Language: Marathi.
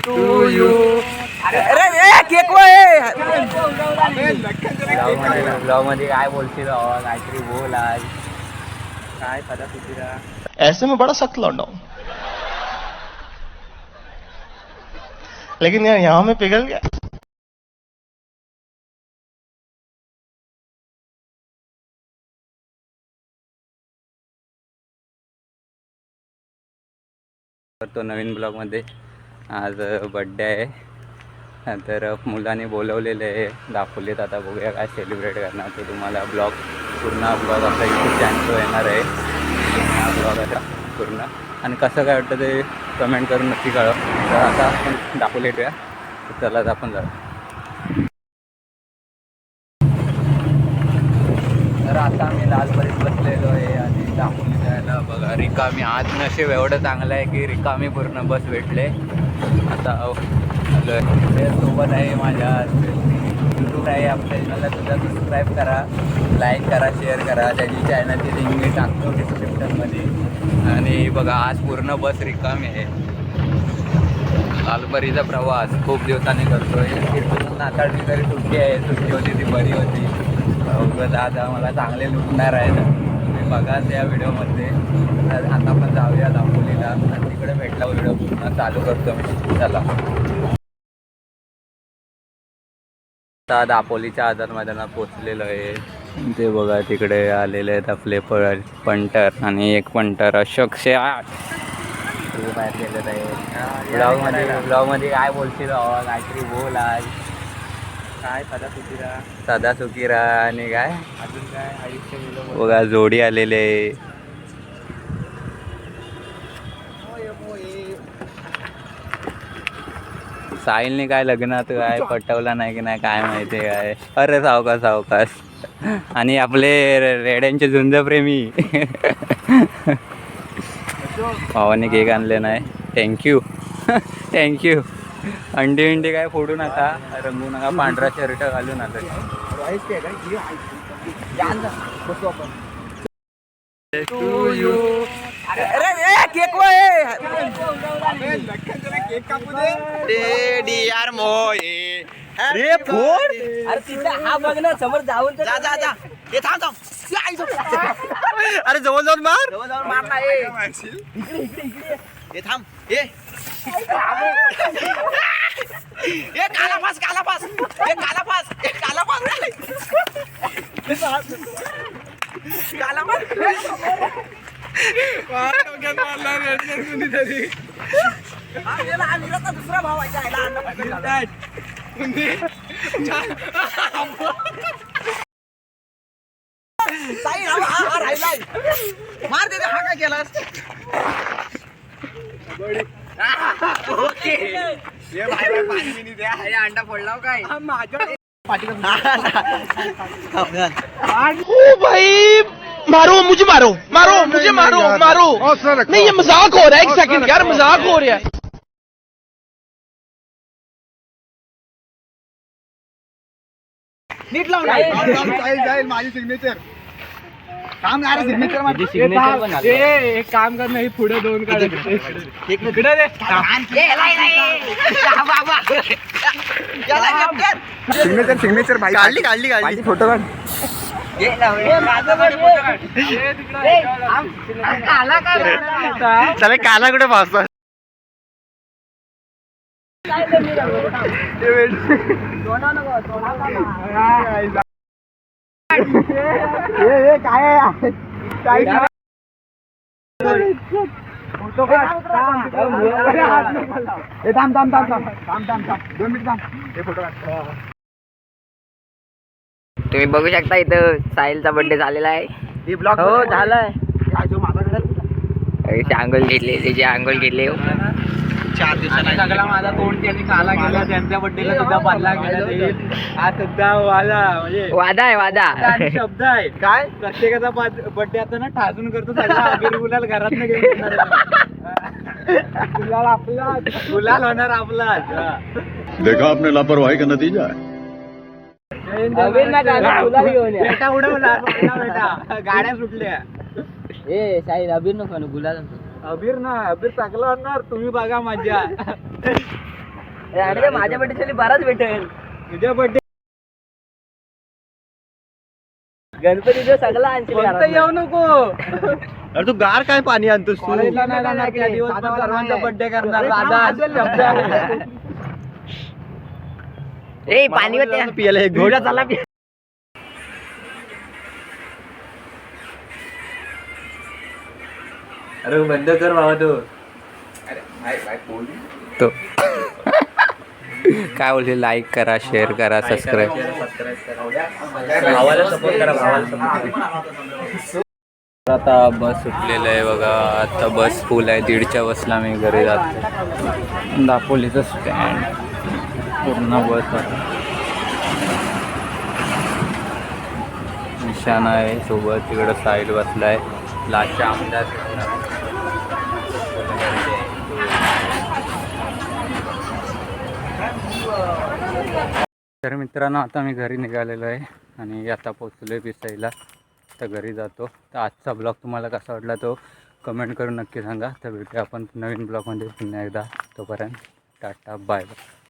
To you. अरे ए केक वय ब्लॉगमध्ये काय बोलशील? काहीतरी बोल आज. काय पता तुझीरा ऐसे में बड़ा सख्त लौंडा हूं लेकिन यार यहाँ में पिघल गया। करतो नवीन ब्लॉगमध्ये. आज बड्डे आहे. तर मुलांनी बोलवलेले आहे. दाखवलेत आता बघूया काय सेलिब्रेट करणार ते तुम्हाला. ब्लॉग पूर्ण ब्लॉग आपला यूट्यूब चॅनलवर येणार आहे. हा ब्लॉग आता पूर्ण. आणि कसं काय वाटतं ते कमेंट करून नक्की कळव. तर आता आपण दाखवले ठेवूया चला आता आपण जाऊ. तर आता आम्ही लालपरी आहे द्यायला. बघा रिकामी. आज नशीब एवढं चांगलं आहे की रिकामी पूर्ण बस भेटले. आता सोबत आहे माझ्या यूट्यूब आहे आपल्या चॅनलला सुद्धा सबस्क्राईब करा. लाईक करा शेअर करा. त्याची चॅनलची लिंक मी टाकतो डिस्क्रिप्शनमध्ये आणि बघा आज पूर्ण बस रिकामी आहे. लालपरीचा प्रवास. खूप दिवसांनी करतोय. तिथून नाताळची तरी सुट्टी आहे सुट्टी होती ती बरी होती. आज आम्हाला चांगले लुटणार आहेत. बघा त्या व्हिडिओमध्ये. तर आता आपण जाऊया दापोलीला आणि तिकडे भेटला व्हिडिओ पूर्ण चालू करतो मी. चला. आता दापोलीच्या आझाद मैदानात पोचलेलो आहे. ते बघा तिकडे आलेले आहेत आपले प पंटर आणि एक पंटर अशोक शेआट ते बाहेर गेलेत आहे ब्लॉगमध्ये ब्लॉगमध्ये काय बोलशील? काहीतरी बोल आज. काय सदा सुखीरा सदा सुखीरा आणि काय? अजून काय? आयुष्य बघा जोडी आलेले साहिलने काय लग्नात काय पटवलं नाही की नाही काय माहिती काय? अरे सावकाश सावकाश. आणि आपले रेड्यांचे झुंजप्रेमी. भावाने केक आणले नाही. थँक्यू थँक्यू अंडी अंडी काय फोडू नका रंगू नका पांढरा शर्ट घालू नका रे फोड. अरे तिथं हा बघ ना समोर जाऊन तर जा जा जा. हे थांब थांब. अरे जवळ जाऊन मार. जवळ जाऊन मारला ए. हे थांब. हे हे कालापास कालापास हे कालापास हे काला पास काला पास हा गेला, हा दुसरा भाव आहे जायला साई, हा- हा- हा राहिलाय. मार दे दे, हा काय केलास? अंडा फोडला काय ओ भाई मारो मुझे मारो मारो मुझे मारो मारो। नहीं ये मज़ाक हो रहा है एक सेकंड यार मज़ाक हो रहा है। नीट लावून माझी सिग्नेचर सिग्नेचर signature पण आलं. एक काम कर नाही पुढे दोन काढ. इकडे दे. सिग्नेचर सिग्नेचर भाई काढली काढली काढली. फोटो काढ. चला काला कुठे काय काय फोटो काढ हे थांब थांब थांब थांब. थांब थांब थांब. दोन मिनिट थांब. हे फोटो काढ. तुम्ही बघू शकता इथं साहिलचा बर्थडे झालेला आहे. हे हो झालाय माझा आंघोळ घेतली त्याची आंघोळ घेतली चार सगळा माझा तोंड त्यांनी काला गेला त्यांच्या बड्डेला सुद्धा बदला गेला हा सुद्धा वाला म्हणजे वादा आहे वादा. शब्द आहे. काय? प्रत्येकाचा बर्थडे आता ना ठासून करतो सगळा अबीर गुलाल घरात घेऊन. गुलाल आपला. गुलाल होणार आपलाच हा. देखा आपने लापरवाही का नतीजा है? गाड्या सुटल्या. ए साहिल अबीर नको गुलाल. अबीर ना अबीर चांगला होणार तुम्ही बघा मजा आणि ते माझ्या बड्डेच्या बराच भेटेल. तुझ्या गणपतीचं सगळं आणशील येऊ नको. अरे तू गार काय पाणी आणतोस तू? सर्वांचा बर्थडे करणार ए पाणी पियाला एक घोडा चालला अरे बंद कर बाबा तू। तो। काय बोलते लाईक करा शेअर करा सबस्क्राईब भावाला सपोर्ट करा भावाला आता बस सुटलेलं आहे बघा. आता बस फुल आहे. दीडच्या बसला मी घरी जातो दापोलीचं स्टँड पूर्ण बस आहे. निशाण आहे सोबत. तिकडं साईड बसलाय. लाच्या आमदार. तर मित्रांनो आता मी घरी निघालेलो आहे आणि आता पोचलो आहे पिसाईला. तर घरी जातो. तर आजचा ब्लॉग तुम्हाला कसा वाटला तो कमेंट करून नक्की सांगा. तर भेटूया आपण नवीन ब्लॉगमध्ये पुन्हा एकदा. तोपर्यंत टाटा बाय बाय.